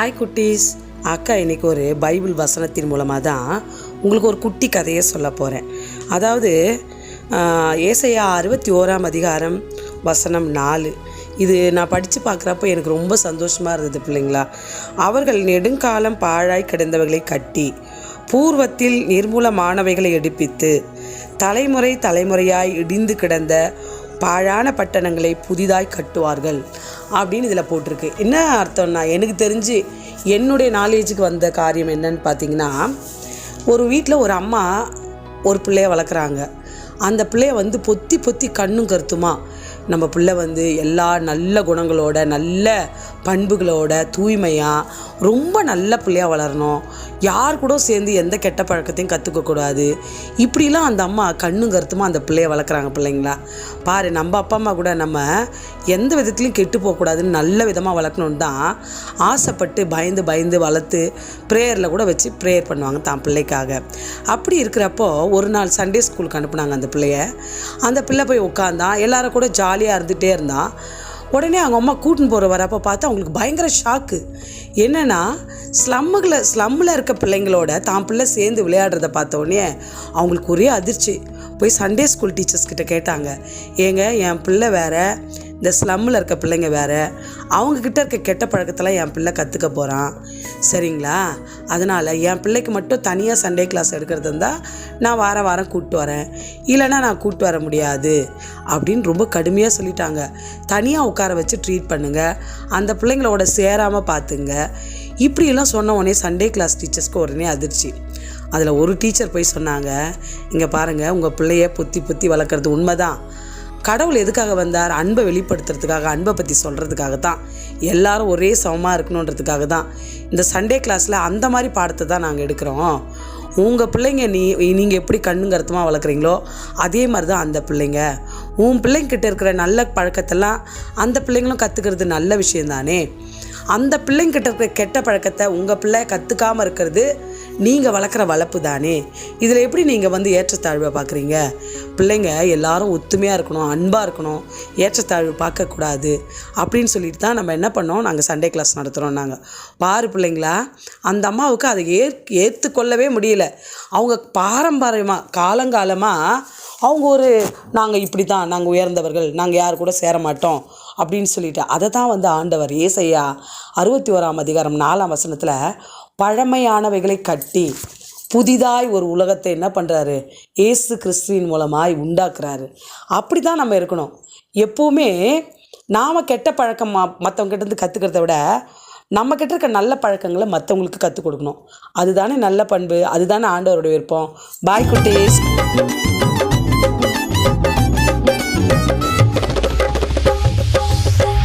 Hi குட்டீஸ். அக்கா இன்னைக்கு ஒரு பைபிள் வசனத்தின் மூலமாக தான் உங்களுக்கு ஒரு குட்டி கதையை சொல்ல போகிறேன் அதாவது ஏசையா அறுபத்தி ஓராம் அதிகாரம் வசனம் நாலு. இது நான் படித்து பார்க்குறப்ப எனக்கு ரொம்ப சந்தோஷமாக இருந்தது பிள்ளைங்களா. அவர்கள் நெடுங்காலம் பாழாய் கிடந்தவர்களை கட்டி பூர்வத்தில் நிர்மூலமானவைகளை எடுப்பித்து தலைமுறை தலைமுறையாய் இடிந்து கிடந்த பாழான பட்டணங்களை புதிதாய் கட்டுவார்கள். அப்படின்னு இதில் போட்டிருக்கு. என்ன அர்த்தம்னா எனக்கு தெரிஞ்சு என்னுடைய நாலேஜுக்கு வந்த காரியம் என்னன்னு பார்த்தீங்கன்னா ஒரு வீட்டில் ஒரு அம்மா ஒரு பிள்ளைய வளர்க்குறாங்க. அந்த பிள்ளைய வந்து பொத்தி பொத்தி கண்ணும் கருத்துமா நம்ம பிள்ளை வந்து எல்லா நல்ல குணங்களோட நல்ல பண்புகளோட தூய்மையாக ரொம்ப நல்ல பிள்ளையாக வளரணும். யார் கூட சேர்ந்து எந்த கெட்ட பழக்கத்தையும் கற்றுக்கக்கூடாது இப்படிலாம் அந்த அம்மா கண்ணும் கருத்துமாக அந்த பிள்ளைய வளர்க்குறாங்க பிள்ளைங்களா? பாரு நம்ம அப்பா அம்மா கூட நம்ம எந்த விதத்துலையும் கெட்டு போகக்கூடாதுன்னு நல்ல விதமாக வளர்க்கணுன்னு தான் ஆசைப்பட்டு பயந்து பயந்து வளர்த்து ப்ரேயரில் கூட வச்சு ப்ரேயர் பண்ணுவாங்க தான் பிள்ளைக்காக. அப்படி இருக்கிறப்போ ஒரு நாள் சண்டே ஸ்கூலுக்கு அனுப்புனாங்க அந்த பிள்ளைய. அந்த பிள்ளை போய் உட்காந்தான் எல்லாரும் கூட ஜாலியாக இருந்துகிட்டே இருந்தான் உடனே அவங்க அம்மா கூட்டின்னு போகிற வரப்போ பார்த்து அவங்களுக்கு பயங்கர ஷாக்கு என்னென்னா ஸ்லம்முகளை ஸ்லம்மில் இருக்க பிள்ளைங்களோட தான் பிள்ளை சேர்ந்து விளையாடுறத பார்த்தோடனே அவங்களுக்கு ஒரே அதிர்ச்சி. போய் சண்டே ஸ்கூல் டீச்சர்ஸ் கிட்ட கேட்டாங்க. ஏங்க என் பிள்ளை வேற இந்த ஸ்லம்மில் இருக்க பிள்ளைங்க வேறு. அவங்கக்கிட்ட இருக்க கெட்ட பழக்கத்தெல்லாம் என் பிள்ளை கற்றுக்க போகிறான் சரிங்களா? அதனால் என் பிள்ளைக்கு மட்டும் தனியாக சண்டே கிளாஸ் எடுக்கிறது இருந்தால் நான் வார வாரம் கூப்பிட்டு வரேன். இல்லைன்னா நான் கூப்பிட்டு வர முடியாது. அப்படின்னு ரொம்ப கடுமையாக சொல்லிட்டாங்க. தனியாக உட்கார வச்சு ட்ரீட் பண்ணுங்கள் அந்த பிள்ளைங்களோட சேராமல் பார்த்துங்க இப்படியெல்லாம் சொன்ன உடனே சண்டே கிளாஸ் டீச்சர்ஸ்க்கு உடனே அதிர்ச்சி. அதில் ஒரு டீச்சர் போய் சொன்னாங்க இங்கே பாருங்கள் உங்கள் பிள்ளைய பொத்தி பொத்தி வளர்க்குறது உண்மைதான். கடவுள் எதுக்காக வந்தார்? அன்பை வெளிப்படுத்துறதுக்காக அன்பை பற்றி சொல்கிறதுக்காக தான் எல்லாரும் ஒரே சமமாக இருக்கணுன்றதுக்காக தான். இந்த சண்டே கிளாஸில் அந்த மாதிரி பாடத்தை தான் நாங்கள் எடுக்கிறோம். உங்கள் பிள்ளைங்க நீ நீங்கள் எப்படி கண்ணுங்கருத்தமாக வளர்க்குறீங்களோ அதே மாதிரி தான் அந்த பிள்ளைங்க. உன் பிள்ளைங்கிட்ட இருக்கிற நல்ல பழக்கத்தெல்லாம் அந்த பிள்ளைங்களும் கற்றுக்கிறது நல்ல விஷயந்தானே அந்த பிள்ளைங்கிட்ட இருக்கிற கெட்ட பழக்கத்தை உங்கள் பிள்ளை கற்றுக்காமல் இருக்கிறது நீங்கள் வளர்க்குற வளர்ப்பு தானே? இதில் எப்படி நீங்கள் வந்து ஏற்றத்தாழ்வை பார்க்குறீங்க? பிள்ளைங்க எல்லாரும் ஒத்துமையாக இருக்கணும் அன்பாக இருக்கணும் ஏற்றத்தாழ்வு பார்க்கக்கூடாது அப்படின்னு சொல்லிட்டு தான் நம்ம என்ன பண்ணோம்? நாங்கள் சண்டே கிளாஸ் நடத்துகிறோம் நாங்கள் பாரு பிள்ளைங்களா அந்த அம்மாவுக்கு அதை ஏ ஏற்றுக்கொள்ளவே முடியல. அவங்க பாரம்பரியமாக காலங்காலமாக அவங்க ஒரு நாங்கள் இப்படி தான் நாங்கள் உயர்ந்தவர்கள் நாங்கள் யார் கூட சேர மாட்டோம் அப்படின்னு சொல்லிட்டு அதை தான் வந்து ஆண்டவர் ஏசையா அறுபத்தி ஓராம் அதிகாரம் நாலாம் வசனத்தில் பழமையானவைகளை கட்டி புதிதாய் ஒரு உலகத்தை என்ன பண்ணுறாரு ஏசு கிறிஸ்துவின் மூலமாய் உண்டாக்குறாரு. அப்படி தான் நம்ம இருக்கணும். எப்போவுமே நாம் கெட்ட பழக்கம் மற்றவங்க கிட்டேருந்து கற்றுக்கிறத விட நம்ம இருக்க நல்ல பழக்கங்களை மற்றவங்களுக்கு கற்றுக் கொடுக்கணும். அதுதானே நல்ல பண்பு அதுதானே ஆண்டவருடைய விருப்பம். பாய் குட்டீஸ்.